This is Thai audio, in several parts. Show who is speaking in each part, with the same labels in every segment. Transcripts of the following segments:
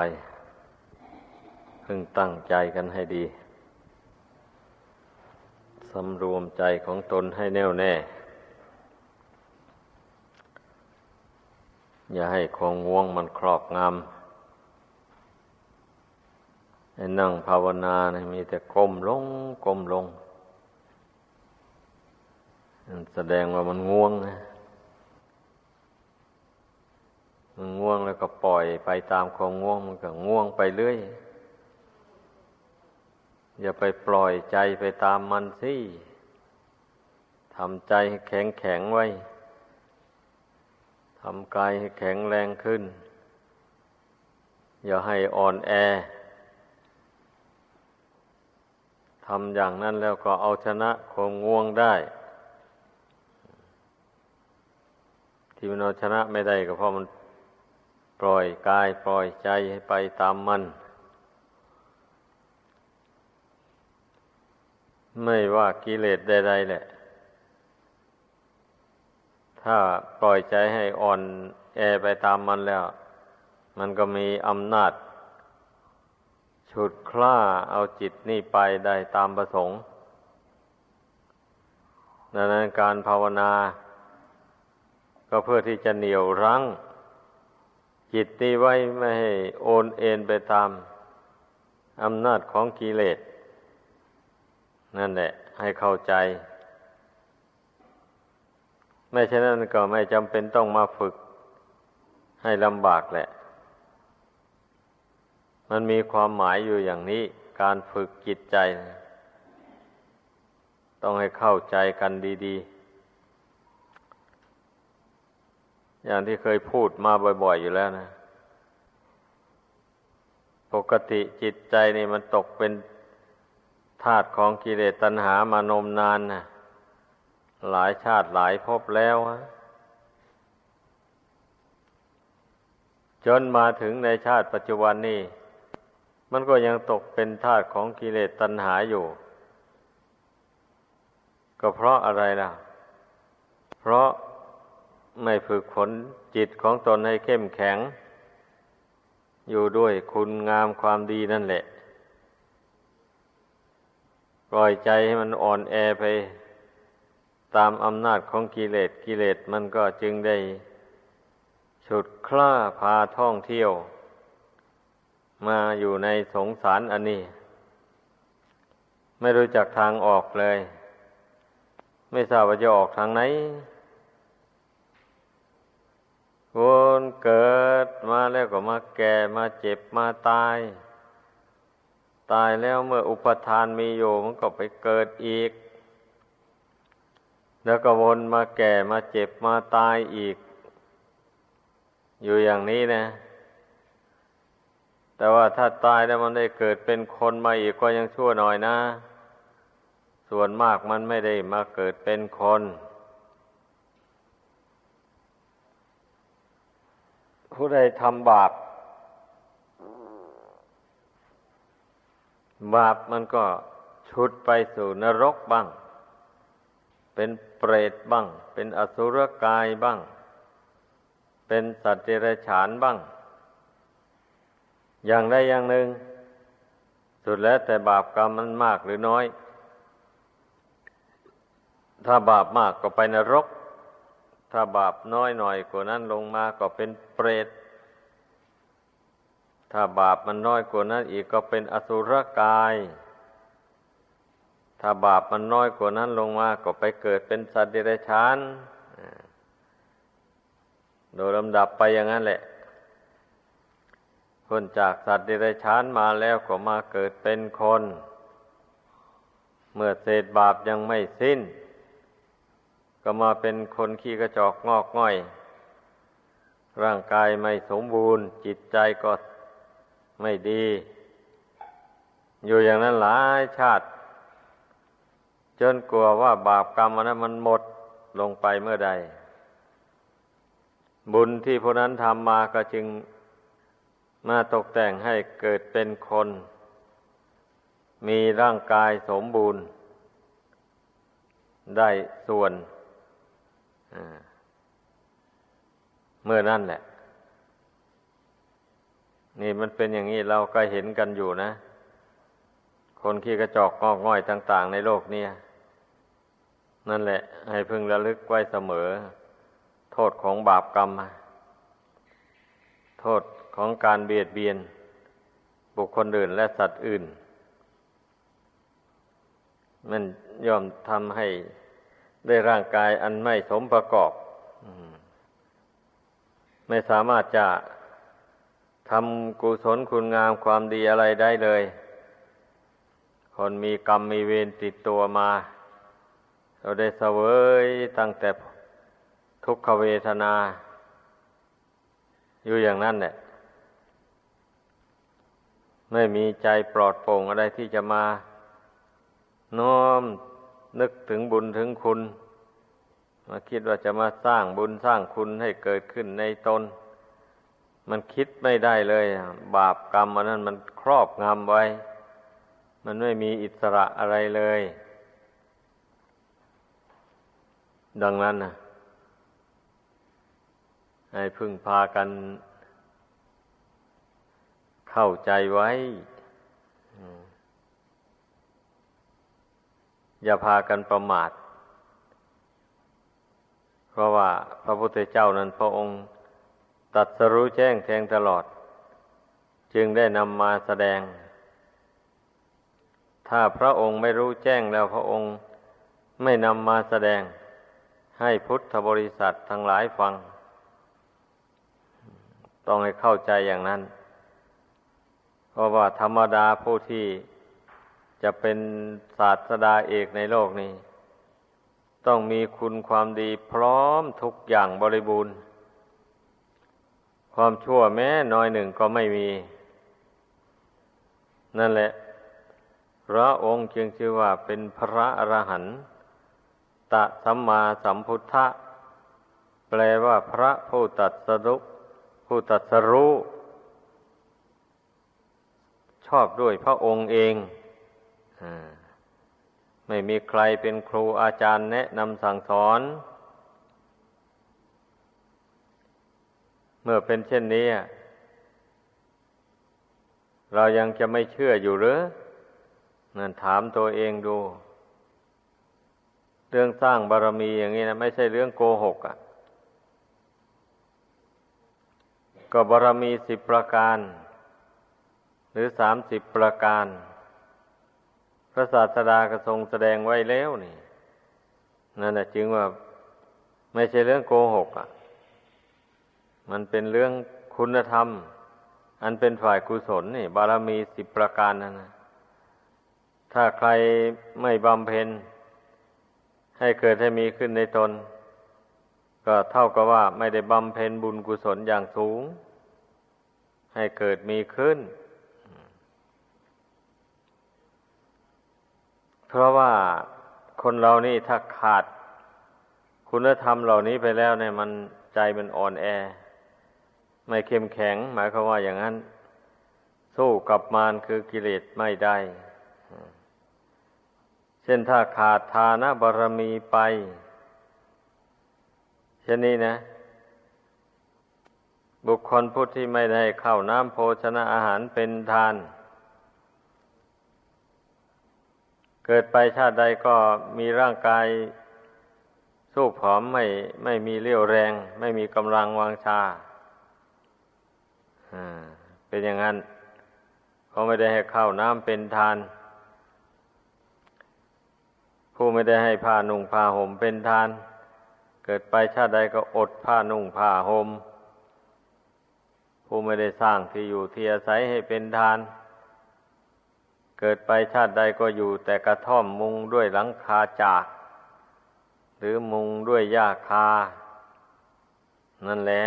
Speaker 1: ไปพึงตั้งใจกันให้ดี สำรวมใจของตนให้แน่วแน่ อย่าให้ของง่วงมันครอบงำให้นั่งภาวนานะมีแต่ก้มลงก้มลง แสดงว่ามันง่วงนะมัน ง่วงแล้วก็ปล่อยไปตามความง่วงมันก็ง่วงไปเรื่อย อย่าไปปล่อยใจไปตามมันสิทำใจให้แข็งแข็งไว้ทำกายให้แข็งแรงขึ้น อย่าให้อ่อนแอทำอย่างนั้นแล้วก็เอาชนะความง่วงได้ ที่มันเอาชนะไม่ได้ก็เพราะมัน ปล่อยกายปล่อยใจให้ไปตามมัน ไม่ว่ากิเลสใดๆแหละ ถ้าปล่อยใจให้อ่อนแอไปตามมันแล้ว มันก็มีอำนาจ ฉุดคล้าเอาจิตนี่ไปได้ตามประสงค์ดังนั้นการภาวนา ก็เพื่อที่จะเหนี่ยวรั้ง จิตนี้ไว้ไม่ให้โอนเอ็นไปตามอำนาจของกิเลส นั่นแหละ ให้เข้าใจ ไม่เช่นนั้นก็ไม่จำเป็นต้องมาฝึก ให้ลำบากแหละ มันมีความหมายอยู่อย่างนี้ การฝึกจิตใจ ต้องให้เข้าใจกันดี ๆ อย่างที่เคยพูดมาบ่อย ๆ อยู่แล้วนะ ปกติจิตใจนี่มันตกเป็นธาตุของกิเลสตัณหามานมนานนะหลายชาติหลายภพแล้วะจนมาถึงในชาติปัจจุบันนี้มันก็ยังตกเป็นธาตุของกิเลสตัณหาอยู่ ก็เพราะอะไรล่ะ เพราะ ไม่ฝึกฝนจิตของตนให้เข้มแข็ง อยู่ด้วยคุณงามความดีนั่นแหละ ปล่อยใจให้มันอ่อนแอไป ตามอำนาจของกิเลสกิเลสมันก็จึงได้ฉุดคล้าพาท่องเที่ยว มาอยู่ในสงสารอันนี้ ไม่รู้จักทางออกเลย ไม่ทราบว่าจะออกทางไหน วนเกิดมาแล้วก็มาแก่มาเจ็บมาตาย ตายแล้วเมื่ออุปทานมีอยู่มันก็ไปเกิดอีก แล้วก็วนมาแก่มาเจ็บมาตายอีก อยู่อย่างนี้นะ แต่ว่าถ้าตายแล้วมันได้เกิดเป็นคนมาอีกก็ยังชั่วหน่อยนะ ส่วนมากมันไม่ได้มาเกิดเป็นคน ผู้ใดทำบาป บาปมันก็ชุดไปสู่นรกบ้าง เป็นเปรตบ้าง เป็นอสุรกายบ้าง เป็นสัตว์เดรัจฉานบ้าง อย่างใดอย่างหนึ่ง สุดแล้วแต่บาปกรรมมันมากหรือน้อย ถ้าบาปมากก็ไปนรก ถ้าบาปน้อยหน่อยกว่านั้นลงมาก็เป็นเปรต ถ้าบาปมันน้อยกว่านั้นอีกก็เป็นอสุรกาย ถ้าบาปมันน้อยกว่านั้นลงมาก็ไปเกิดเป็นสัตว์เดรัจฉาน โดยลำดับไปอย่างนั้นแหละคนจากสัตว์เดรัจฉานมาแล้วก็มาเกิดเป็นคน เมื่อเศษบาปยังไม่สิ้น ก็มาเป็นคนขี้กระจอกงอกง่อย ร่างกายไม่สมบูรณ์ จิตใจก็ไม่ดี อยู่อย่างนั้นหลายชาติ จนกลัวว่าบาปกรรมอันนั้นมันหมดลงไปเมื่อใด บุญที่พวกนั้นทำมาก็จึงมาตกแต่งให้เกิดเป็นคน มีร่างกายสมบูรณ์ ได้ส่วน เมื่อนั่นแหละ นี่มันเป็นอย่างนี้เราก็เห็นกันอยู่นะ คนขี้กระจอกงอกง่อยต่าง ๆ ในโลกนี้นั่นแหละ ให้พึงระลึกไว้เสมอ โทษของบาปกรรม โทษของการเบียดเบียน บุคคลอื่นและสัตว์อื่น มันย่อมทำให้ ได้ร่างกายอันไม่สมประกอบไม่สามารถจะทำกุศลคุณงามความดีอะไรได้เลย คนมีกรรมมีเวรติดตัวมา เราได้เสวยตั้งแต่ทุกขเวทนา อยู่อย่างนั้นแหละไม่มีใจปลอดโปร่งอะไรที่จะมา น้อม นึกถึงบุญถึงคุณ มาคิดว่าจะมาสร้างบุญสร้างคุณให้เกิดขึ้นในตน มันคิดไม่ได้เลย บาปกรรมอันนั้นมันครอบงำไว้ มันไม่มีอิสระอะไรเลย ดังนั้นนะให้พึ่งพากันเข้าใจไว้ อย่าพากันประมาท เพราะว่าพระพุทธเจ้านั้นพระองค์ตัดสรู้แจ้งแทงตลอด จึงได้นำมาแสดง ถ้าพระองค์ไม่รู้แจ้งแล้วพระองค์ไม่นำมาแสดง ให้พุทธบริษัททั้งหลายฟัง ต้องให้เข้าใจอย่างนั้น เพราะว่าธรรมดาผู้ที่ จะเป็นศาสดาเอกในโลกนี้ ต้องมีคุณความดีพร้อมทุกอย่างบริบูรณ์ ความชั่วแม้น้อยหนึ่งก็ไม่มี นั่นแหละ พระองค์จึงชื่อว่าเป็นพระอรหันตะสัมมาสัมพุทธะ แปลว่าพระผู้ตัดสรุผู้ตัดสรู้ชอบด้วยพระองค์เอง ไม่มีใครเป็นครูอาจารย์แนะนำสั่งสอน เมื่อเป็นเช่นนี้ เรายังจะไม่เชื่ออยู่หรือนั่นถามตัวเองดู เรื่องสร้างบารมีอย่างนี้นะไม่ใช่เรื่องโกหกอะ่ะ ก็บารมีสิบประการ หรือสามสิบประการ ระศาสดากระทรงแสดงไว้แล้วนี่นั่นแหละจึงว่าไม่ใช่เรื่องโกหกอะ มันเป็นเรื่องคุณธรรม อันเป็นฝ่ายกุศลนี่ บารมีสิบประการนั่นนะถ้าใครไม่บำเพ็ญ ให้เกิดให้มีขึ้นในตน ก็เท่ากับว่าไม่ได้บำเพ็ญบุญกุศลอย่างสูง ให้เกิดมีขึ้น เพราะว่าคนเรานี่ถ้าขาดคุณธรรมเหล่านี้ไปแล้วเนี่ยมันใจมันอ่อนแอ ไม่เข้มแข็ง หมายความว่าอย่างนั้น สู้กับมารคือกิเลสไม่ได้ เช่นถ้าขาดทานบารมีไป เช่นนี้นะ บุคคลผู้ที่ไม่ได้เข้าน้ำโภชนะอาหารเป็นทานเกิดไปชาติใดก็มีร่างกายสู้ผอมไม่ไม่มีเรี่ยวแรง ไม่มีกำลังวางชาเป็นอย่างนั้นเขาไม่ได้ให้ข้าวน้ำเป็นทาน ผู้ไม่ได้ให้ผ้านุ่งผ้าห่มเป็นทาน เกิดไปชาติใดก็อดผ้านุ่งผ้าห่มผู้ไม่ได้สร้างที่อยู่ที่อาศัยให้เป็นทานเเกิดไปชาติใดก็อยู่แต่กระท่อมมุงด้วยหลังคาจาก หรือมุงด้วยหญ้าคา นั่นแหละ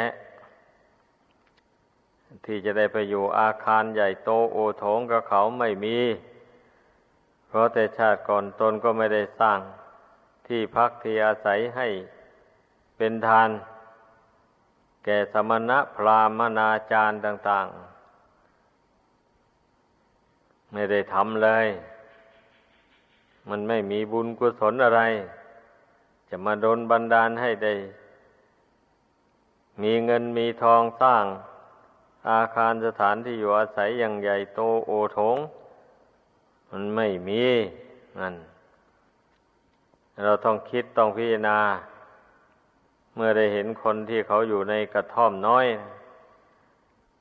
Speaker 1: ที่จะได้ไปอยู่อาคารใหญ่โตโอโถงกับเขาไม่มี เพราะแต่ชาติก่อนตนก็ไม่ได้สร้าง ที่พักที่อาศัยให้เป็นทาน แก่สมณะพราหมณาจารย์ต่าง ๆ ไม่ได้ทำเลย มันไม่มีบุญกุศลอะไร จะมาโดนบันดาลให้ได้ มีเงินมีทองสร้าง อาคารสถานที่อยู่อาศัยอย่างใหญ่โตโอโถงมันไม่มีนั่นเราต้องคิดต้องพิจารณา เมื่อได้เห็นคนที่เขาอยู่ในกระท่อมน้อย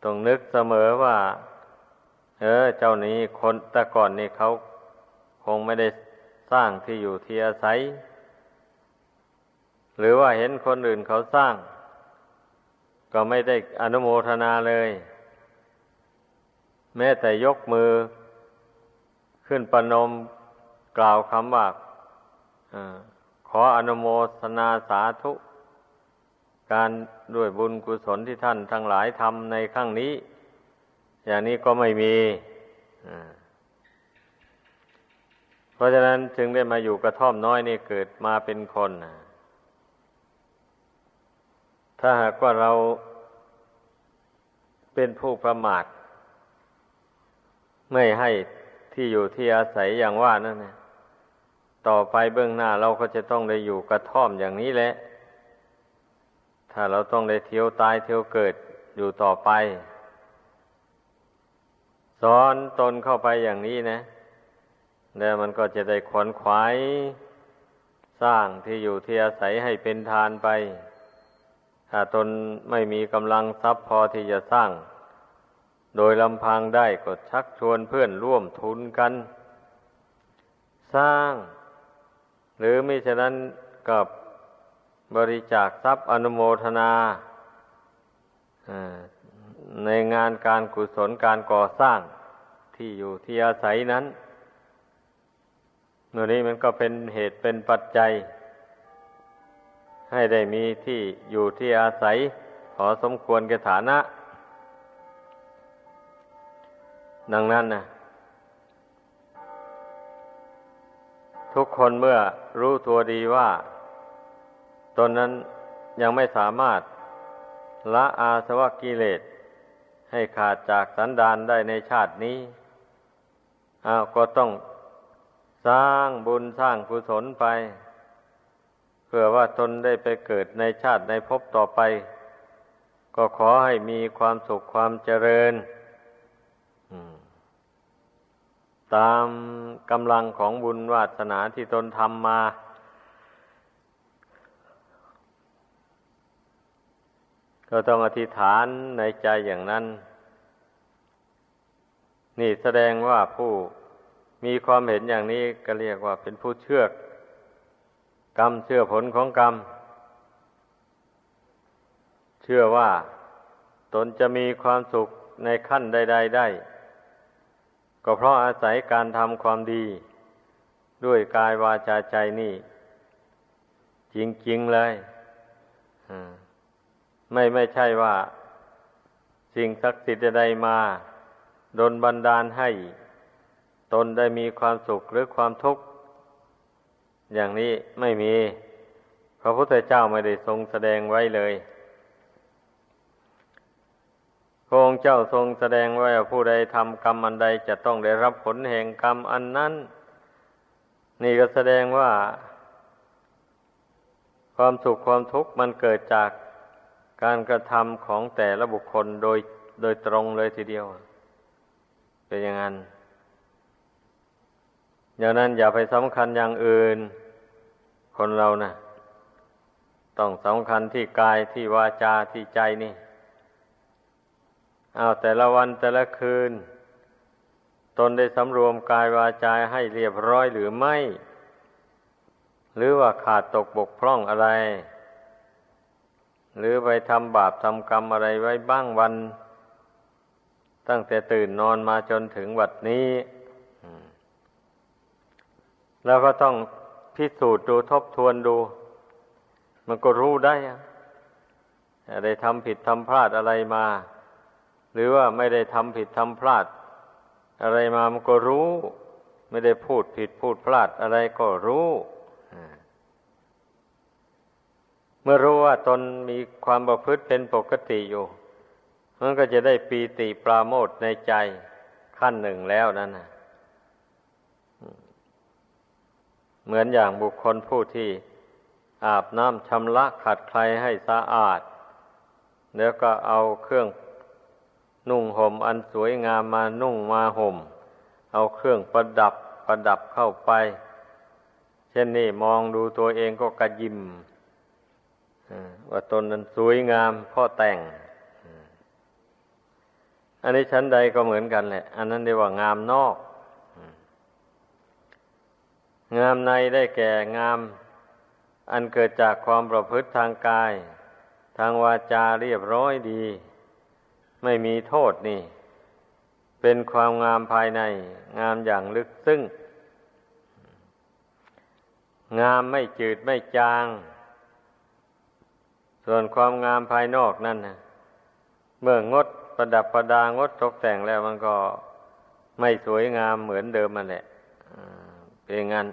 Speaker 1: ต้องนึกเสมอว่า เออ เจ้านี้คนแต่ก่อนนี่เขาคงไม่ได้สร้างที่อยู่ที่อาศัย หรือว่าเห็นคนอื่นเขาสร้าง ก็ไม่ได้อนุโมทนาเลย แม้แต่ยกมือ ขึ้นประนมกล่าวคำว่าอขออนุโมทนาสาธุ การด้วยบุญกุศลที่ท่านทั้งหลายทำในครั้งนี้ อย่างนี้ก็ไม่มีเพราะฉะนั้นจึงได้มาอยู่กระท่อมน้อยนี่เกิดมาเป็นคนถ้าหากว่าเราเป็นผู้ประมาท ไม่ให้ที่อยู่ที่อาศัยอย่างว่านั่นนะต่อไปเบื้องหน้าเราก็จะต้องได้อยู่กระท่อมอย่างนี้แหละ ถ้าเราต้องได้เที่ยวตายเที่ยวเกิดอยู่ต่อไป สอนตนเข้าไปอย่างนี้นะ แล้วมันก็จะได้ขวนขวาย สร้างที่อยู่ที่อาศัยให้เป็นทานไป ถ้าตนไม่มีกำลังทรัพย์พอที่จะสร้าง โดยลำพังได้ก็ชักชวนเพื่อนร่วมทุนกัน สร้าง หรือมิฉะนั้นกับบริจาคทรัพย์อนุโมทนา ในงานการกุศลการก่อสร้างที่อยู่ที่อาศัยนั้นเมื่อนี้มันก็เป็นเหตุเป็นปัจจัย ให้ได้มีที่อยู่ที่อาศัย ขอสมควรแก่ฐานะ ดังนั้นนะทุกคนเมื่อรู้ตัวดีว่า ตนนั้นยังไม่สามารถละอาสวะกิเลส ให้ขาดจากสันดานได้ในชาตินี้อ้าวก็ต้องสร้างบุญสร้างกุศลไป เพื่อว่าตนได้ไปเกิดในชาติในภพต่อไป ก็ขอให้มีความสุขความเจริญตามกำลังของบุญวาสนาที่ตนทำมา ก็ต้องอธิษฐานในใจอย่างนั้น นี่แสดงว่าผู้มีความเห็นอย่างนี้ก็เรียกว่าเป็นผู้เชื่อกรรมเชื่อผลของกรรม เชื่อว่าตนจะมีความสุขในขั้นใด ๆ ได้ ก็เพราะอาศัยการทำความดี ด้วยกายวาจาใจนี่ จริง ๆ เลย ไม่ไม่ใช่ว่า สิ่งศักดิ์สิทธิ์ใดมาดนบันดาลให้ ตนได้มีความสุขหรือความทุกข์ อย่างนี้ไม่มี พระพุทธเจ้าไม่ได้ทรงแสดงไว้เลยพระองค์เจ้าทรงแสดงไว้ว่าผู้ใดทำกรรมอันใดจะต้องได้รับผลแห่งกรรมอันนั้น นี่ก็แสดงว่า ความสุขความทุกข์มันเกิดจาก การกระทำของแต่ละบุคคลโดยโดยตรงเลยทีเดียว เป็นอย่างนั้นอย่างนั้นอย่าไปสำคัญอย่างอื่น คนเรานะ่ะ ต้องสำคัญที่กายที่วาจาที่ใจนี่เอาแต่ละวันแต่ละคืน ตนได้สำรวมกายวาจาให้เรียบร้อยหรือไม่ หรือว่าขาดตกบกพร่องอะไร หรือไปทำบาปทำกรรมอะไรไว้บ้างวัน ตั้งแต่ตื่นนอนมาจนถึงวัดนี้แล้วก็ต้องพิสูจน์ดูทบทวนดู มันก็รู้ได้อะได้ทำผิดทำพลาดอะไรมา หรือว่าไม่ได้ทำผิดทำพลาด อะไรมามันก็รู้ ไม่ได้พูดผิดพูดพลาดอะไรก็รู้ เมื่อรู้ว่าตนมีความประพฤติเป็นปกติอยู่ มันก็จะได้ปีติปราโมทในใจขั้นหนึ่งแล้วนั่นนะเหมือนอย่างบุคคลผู้ที่อาบน้ำชำระขัดใครให้สะอาด แล้วก็เอาเครื่องนุ่งห่มอันสวยงามมานุ่งมาห่ม เอาเครื่องประดับประดับเข้าไป เช่นนี้มองดูตัวเองก็กระยิม ว่าตนนั้นสวยงามพ่อแต่ง อันนี้ชั้นใดก็เหมือนกันแหละ อันนั้นเรียกว่างามนอก งามในได้แก่งาม อันเกิดจากความประพฤติทางกาย ทางวาจาเรียบร้อยดี ไม่มีโทษนี่ เป็นความงามภายใน งามอย่างลึกซึ้งงามไม่จืดไม่จาง ส่วนความงามภายนอกนั่นนะเมื่องดประดับประดางดตกแต่งแล้วมันก็ไม่สวยงามเหมือนเดิมมันแหละเป็นงั้น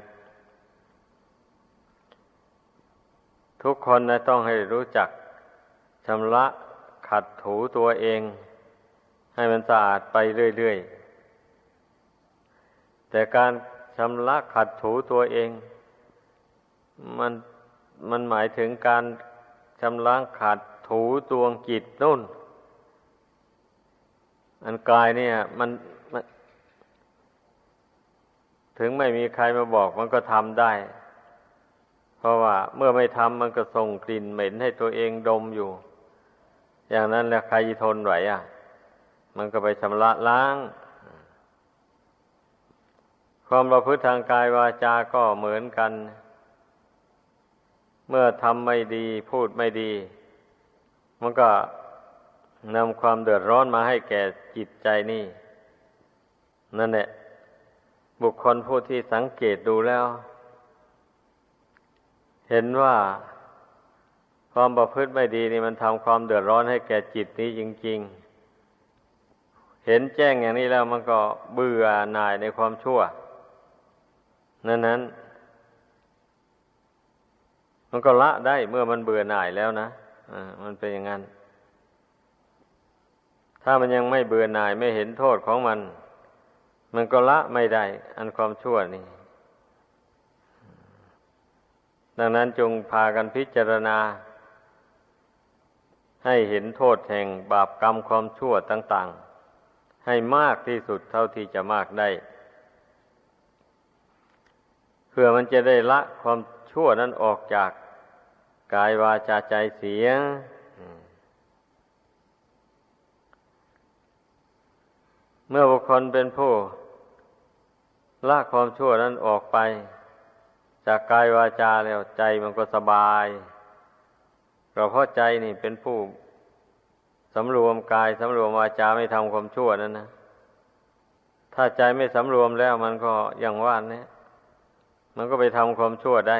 Speaker 1: ทุกคนนะต้องให้รู้จักชำระขัดถูตัวเอง ให้มันสะอาดไปเรื่อยๆ แต่การชำระขัดถูตัวเอง มันมันหมายถึงการ ชำระขัดถูดวงจิตนุ่น อันกายเนี่ย มันมัน ถึงไม่มีใครมาบอกมันก็ทำได้ เพราะว่าเมื่อไม่ทำมันก็ส่งกลิ่นเหม็นให้ตัวเองดมอยู่ อย่างนั้นแล้วใครทนไหวอะ มันก็ไปชำระล้าง ความประพฤติทางกายวาจาก็เหมือนกันเเมื่อทำไม่ดีพูดไม่ดี มันก็นำความเดือดร้อนมาให้แก่จิตใจนี่ นั่นแหละ บุคคลผู้ที่สังเกตดูแล้ว เห็นว่าความประพฤติไม่ดีนี่มันทำความเดือดร้อนให้แก่จิตนี้จริง ๆ เห็นแจ้งอย่างนี้แล้วมันก็เบื่อหน่ายในความชั่ว นั้นนั้น มันก็ละได้เมื่อมันเบื่อหน่ายแล้วนะอ่ามันเป็นอย่างนั้น ถ้ามันยังไม่เบื่อหน่ายไม่เห็นโทษของมัน มันก็ละไม่ได้ อันความชั่วนี่ ดังนั้นจงพากันพิจารณา ให้เห็นโทษแห่งบาปกรรมความชั่วต่าง ๆ ให้มากที่สุดเท่าที่จะมากได้ เพื่อมันจะได้ละความ ชั่วนั้นออกจากกายวาจาใจเสียเมื่อบุคคลเป็นผู้ละความชั่วนั้นออกไป จากกายวาจาแล้วใจมันก็สบายก็เพราะใจนี่เป็นผู้สำรวมกายสำรวมวาจาไม่ทำความชั่วนั่นนะถ้าใจไม่สำรวมแล้วมันก็อย่างว่านี่มันก็ไปทำความชั่วได้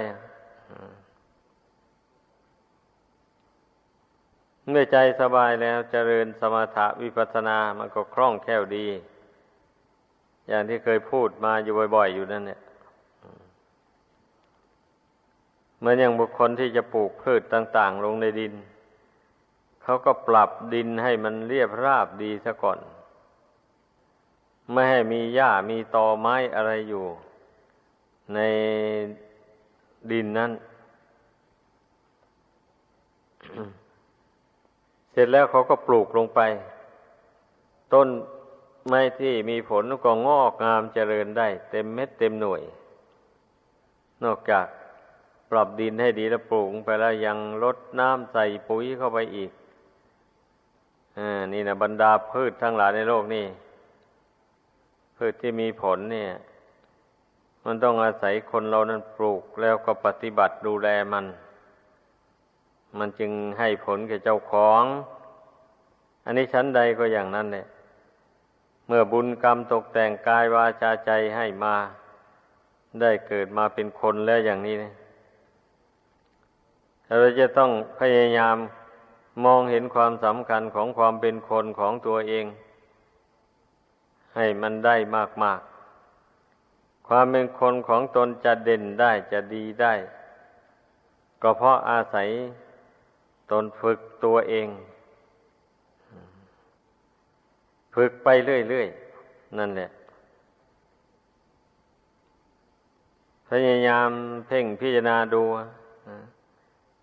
Speaker 1: เมื่อใจสบายแล้วเจริญสมถะวิปัสสนา มันก็คล่องแคล่วดี อย่างที่เคยพูดมาอยู่บ่อยๆ อยู่นั่นเนี่ยเหมือนอย่างบุคคลที่จะปลูกพืชต่าง ๆ ลงในดิน เขาก็ปรับดินให้มันเรียบราบดีซะก่อน ไม่ให้มีหญ้ามีตอไม้อะไรอยู่ ใน ดินนั้น เสร็จแล้วเขาก็ปลูกลงไป ต้นไม้ที่มีผลก็งอกงามเจริญได้ เต็มเม็ดเต็มหน่วย นอกจากปรับดินให้ดีแล้วปลูกไปแล้วยังลดน้ำใส่ปุ๋ยเข้าไปอีกอนี่นะบรรดาพืชทั้งหลายในโลกนี่พืชที่มีผลเนี่ย มันต้องอาศัยคนเรานั้นปลูกแล้วก็ปฏิบัติดูแลมัน มันจึงให้ผลแก่เจ้าของ อันนี้ชั้นใดก็อย่างนั้นเนี่ยเมื่อบุญกรรมตกแต่งกายวาจาใจให้มา ได้เกิดมาเป็นคนแล้วอย่างนี้เนี่ยเราจะต้องพยายามมองเห็นความสำคัญของความเป็นคนของตัวเอง ให้มันได้มากๆ ความเป็นคนของตนจะเด่นได้จะดีได้ ก็เพราะอาศัยตนฝึกตัวเอง ฝึกไปเรื่อยๆ นั่นแหละ พยายามเพ่งพิจารณาดู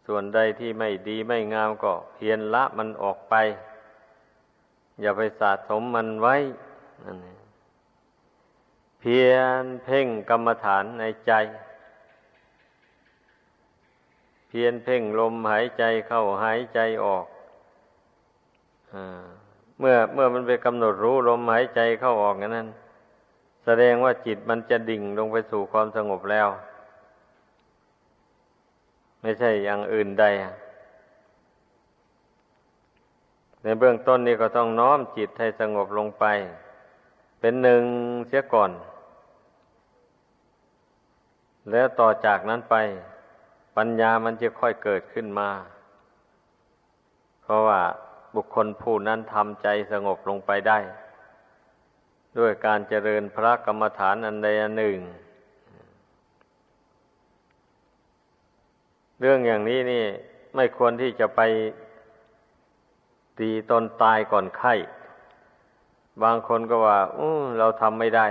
Speaker 1: ส่วนใดที่ไม่ดีไม่งามก็เพียรละมันออกไป อย่าไปสะสมมันไว้นั่นเอง พียรเพ่งกรรมฐานในใจ เพียรเพ่งลมหายใจเข้าหายใจออกอเมื่อเมื่อมันไปกำหนดรู้ลมหายใจเข้าออกอย่างนั้น แสดงว่าจิตมันจะดิ่งลงไปสู่ความสงบแล้ว ไม่ใช่อย่างอื่นใด ในเบื้องต้นนี้ก็ต้องน้อมจิตให้สงบลงไปเป็นหนึ่งเสียก่อน แล้วต่อจากนั้นไป ปัญญามันจะค่อยเกิดขึ้นมา เพราะว่าบุคคลผู้นั้นทำใจสงบลงไปได้ ด้วยการเจริญพระกรรมฐานอันใดอันหนึ่ง เรื่องอย่างนี้นี่ไม่ควรที่จะไปตีตนตายก่อนไข้ บางคนก็ว่าอเราทำไม่ได้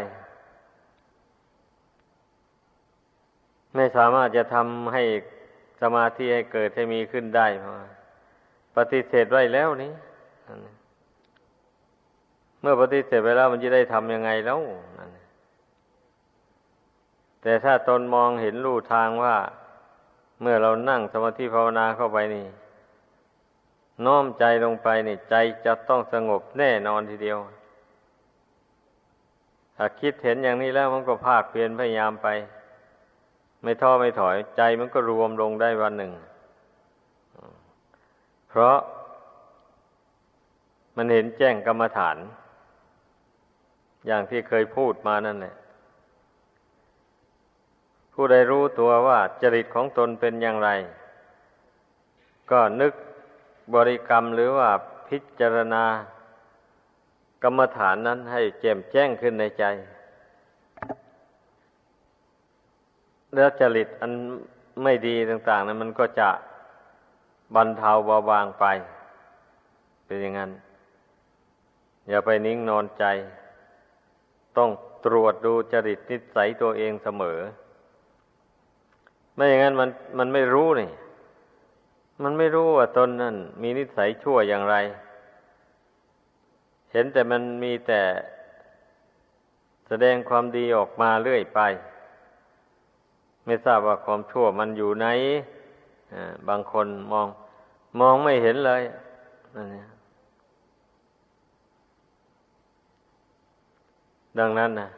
Speaker 1: ไม่สามารถจะทำให้สมาธิให้เกิดให้มีขึ้นได้พราปฏิเสธไว้แล้วนี่เมื่อปฏิเสธไปแล้วมันจะได้ทำยังไงแล้วแต่ถ้าตนมองเห็นรูทางว่า เมื่อเรานั่งสมาธิภาวนาเข้าไปนี่ น้อมใจลงไปนี่ ใจจะต้องสงบแน่นอนทีเดียวถ้าคิดเห็นอย่างนี้แล้วมันก็ภาคเพียรพยายามไป ไม่ท้อไม่ถอย ใจมันก็รวมลงได้วันหนึ่ง เพราะมันเห็นแจ้งกรรมฐาน อย่างที่เคยพูดมานั่นแหละผู้ใดรู้ตัวว่าจริตของตนเป็นอย่างไร ก็นึกบริกรรมหรือว่าพิจารณากรรมฐานนั้นให้แจ่มแจ้งขึ้นในใจ แล้วจริตอันไม่ดีต่าง ๆนั้นมันก็จะบรรเทาเบาบางไป เป็นอย่างนั้น อย่าไปนิ่งนอนใจ ต้องตรวจดูจริตนิสัยตัวเองเสมอ ไม่อย่างนั้นมันมันไม่รู้นี่ มันไม่รู้ว่าตนนั่นมีนิสัยชั่วอย่างไร เห็นแต่มันมีแต่แสดงความดีออกมาเรื่อยไป ไม่ทราบว่าความชั่วมันอยู่ไหนบางคนมองมองไม่เห็นเลยนั่นเนี่ยดังนั้นนะ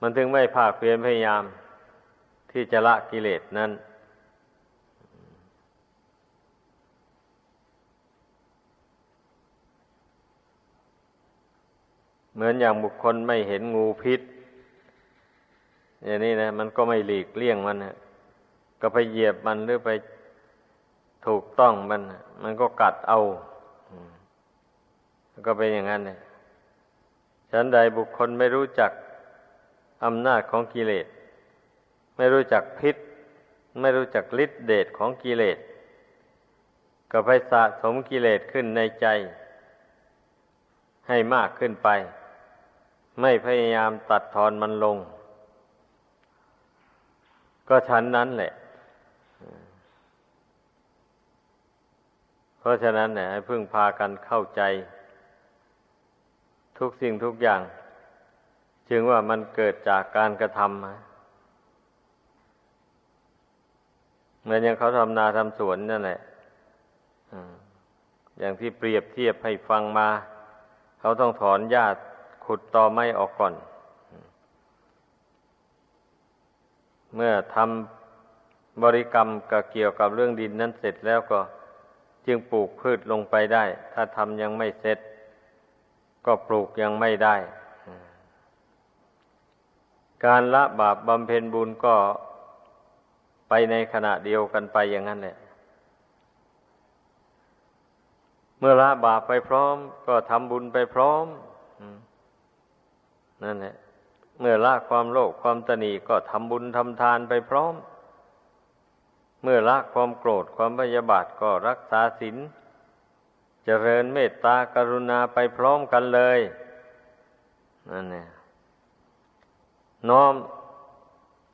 Speaker 1: มันถึงไม่ภาคเพียรพยายาม ที่จะละกิเลสนั้นเหมือนอย่างบุคคลไม่เห็นงูพิษ อย่างนี้นะมันก็ไม่หลีกเลี่ยงมันนะก็ไปเหยียบมันหรือไปถูกต้องมันมันก็กัดเอาก็เป็นอย่างนั้นเลยฉันใดบุคคลไม่รู้จักอำนาจของกิเลส ไม่รู้จักพิษ ไม่รู้จักฤทธิเดชของกิเลส ก็ไปสะสมกิเลสขึ้นในใจ ให้มากขึ้นไป ไม่พยายามตัดทอนมันลง ก็ฉันนั้นแหละ เพราะฉะนั้นเนี่ยให้พึ่งพากันเข้าใจ ทุกสิ่งทุกอย่าง จึงว่ามันเกิดจากการกระทำเหมือนอย่างเขาทำนาทำสวนนั่นแหละอย่างที่เปรียบเทียบให้ฟังมา เขาต้องถอนหญ้าขุดตอไม้ออกก่อน เมื่อทำบริกรรมกับเกี่ยวกับเรื่องดินนั้นเสร็จแล้วก็จึงปลูกพืชลงไปได้ ถ้าทำยังไม่เสร็จ ก็ปลูกยังไม่ได้ การละบาปบำเพ็ญบุญก็ไปในขณะเดียวกันไปอย่างนั้นแหละ เมื่อละบาปไปพร้อม ก็ทำบุญไปพร้อมนั่นแหละ เมื่อละความโลภความตนีก็ทำบุญทำทานไปพร้อม เมื่อละความโกรธความพยาบาทก็รักษาศีลเจริญเมตตากรุณาไปพร้อมกันเลยนั่นเนี่ยน้อม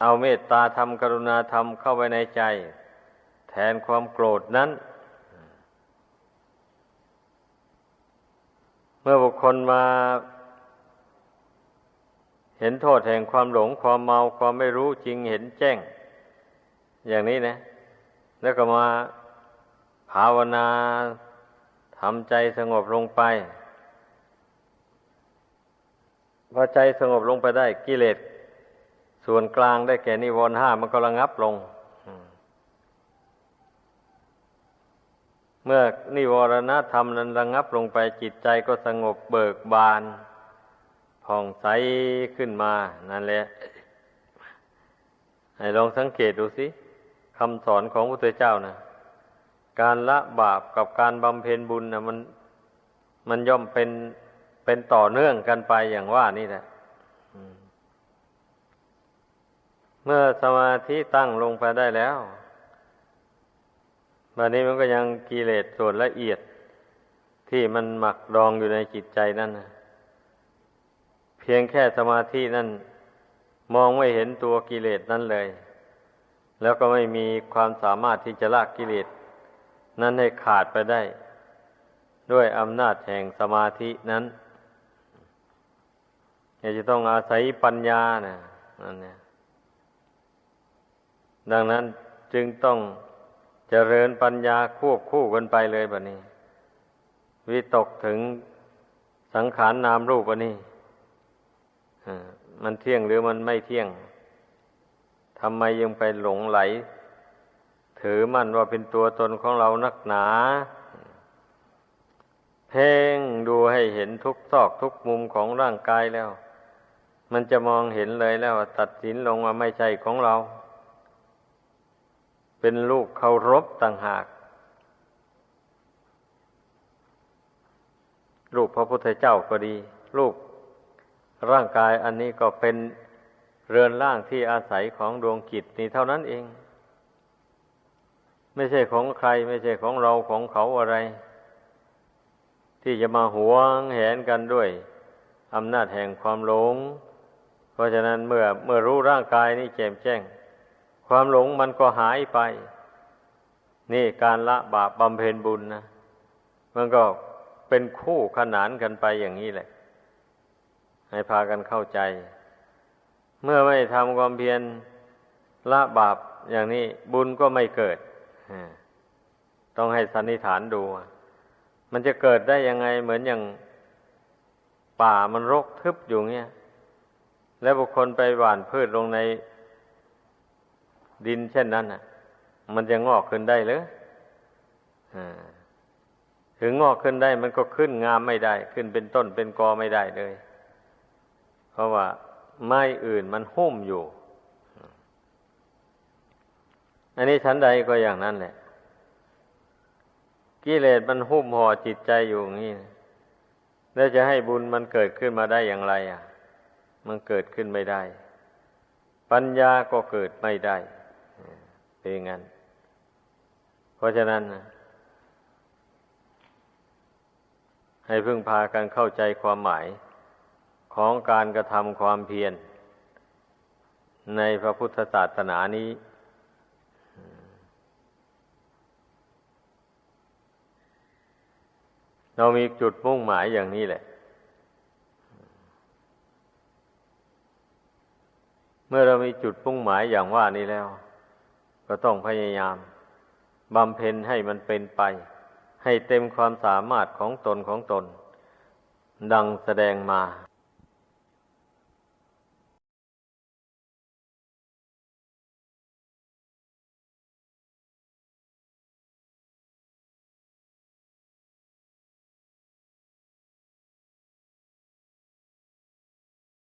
Speaker 1: เอาเมตตาธรรมกรุณาธรรมเข้าไปในใจ แทนความโกรธนั้น เมื่อบุคคลมา เห็นโทษแห่งความหลงความเมาความไม่รู้จริงเห็นแจ้ง อย่างนี้นะ แล้วก็มาภาวนาทำใจสงบลงไป พอใจสงบลงไปได้กิเลสส่วนกลางได้แก่นิวรณ์ห้ามันก็ระงับลง เมื่อนิวรณธรรมนั้นระงับลงไปจิตใจก็สงบเบิกบาน ผ่องใสขึ้นมา นั่นแหละ ให้ลองสังเกตดูสิคำสอนของพระพุทธเจ้านะการละบาปกับการบำเพ็ญบุญนะมันมันย่อมเป็นเป็นต่อเนื่องกันไปอย่างว่านี่แหละเมื่อสมาธิตั้งลงไปได้แล้วบัดนี้มันก็ยังกิเลสส่วนละเอียดที่มันหมักดองอยู่ในจิตใจนั่นนะ พียงแค่สมาธินั่นมองไม่เห็นตัวกิเลสนั่นเลย แล้วก็ไม่มีความสามารถที่จะละกกิเลสนั้นให้ขาดไปได้ ด้วยอำนาจแห่งสมาธินั้นจะต้องอาศัยปัญญานะนั่นเนี่ยดังนั้นจึงต้องเจริญปัญญาควบคู่กันไปเลยแบบนี้ วิตกถึงสังขารนนามรูปอันนี้ มันเที่ยงหรือมันไม่เที่ยงทำไมยังไปหลงไหล ถือมันว่าเป็นตัวตนของเรานักหนา เพ่งดูให้เห็นทุกซอกทุกมุมของร่างกายแล้ว มันจะมองเห็นเลยแล้วตัดสินลงว่าไม่ใช่ของเรา เป็นลูกเคารพต่างหากลูกพระพุทธเจ้าก็ดีลูก ร่างกายอันนี้ก็เป็นเรือนร่างที่อาศัยของดวงกิจนี่เท่านั้นเอง ไม่ใช่ของใคร ไม่ใช่ของเราของเขาอะไร ที่จะมาหวงแหนกันด้วยอำนาจแห่งความหลง เพราะฉะนั้นเมื่อเมื่อรู้ร่างกายนี้แจ่มแจ้ง ความหลงมันก็หายไป นี่การละบาปบำเพ็ญบุญนะ มันก็เป็นคู่ขนานกันไปอย่างนี้แหละ ให้พากันเข้าใจ เมื่อไม่ทำความเพียรละบาปอย่างนี้บุญก็ไม่เกิด ต้องให้สันนิษฐานดู มันจะเกิดได้ยังไงเหมือนอย่างป่ามันรกทึบอยู่เงี้ย แล้วบุคคลไปหว่านพืชลงในดินเช่นนั้นอะ มันจะงอกขึ้นได้หรือถึงงอกขึ้นได้มันก็ขึ้นงามไม่ได้ ขึ้นเป็นต้นเป็นกอไม่ได้เลย เพราะว่าไม้อื่นมันหุ้มอยู่ อันนี้ชั้นใดก็อย่างนั้นแหละ กิเลสมันหุ้มห่อจิตใจอยู่อย่างนี้แล้วจะให้บุญมันเกิดขึ้นมาได้อย่างไร อะ มันเกิดขึ้นไม่ได้ ปัญญาก็เกิดไม่ได้ เป็นอย่างนั้น เพราะฉะนั้นให้พึ่งพากันเข้าใจความหมาย ของการกระทำความเพียรในพระพุทธศาสนานี้ เรามีจุดมุ่งหมายอย่างนี้แหละ เมื่อเรามีจุดมุ่งหมายอย่างว่านี้แล้ว ก็ต้องพยายามบำเพ็ญให้มันเป็นไป ให้เต็มความสามารถของตนของตน ดังแสดงมา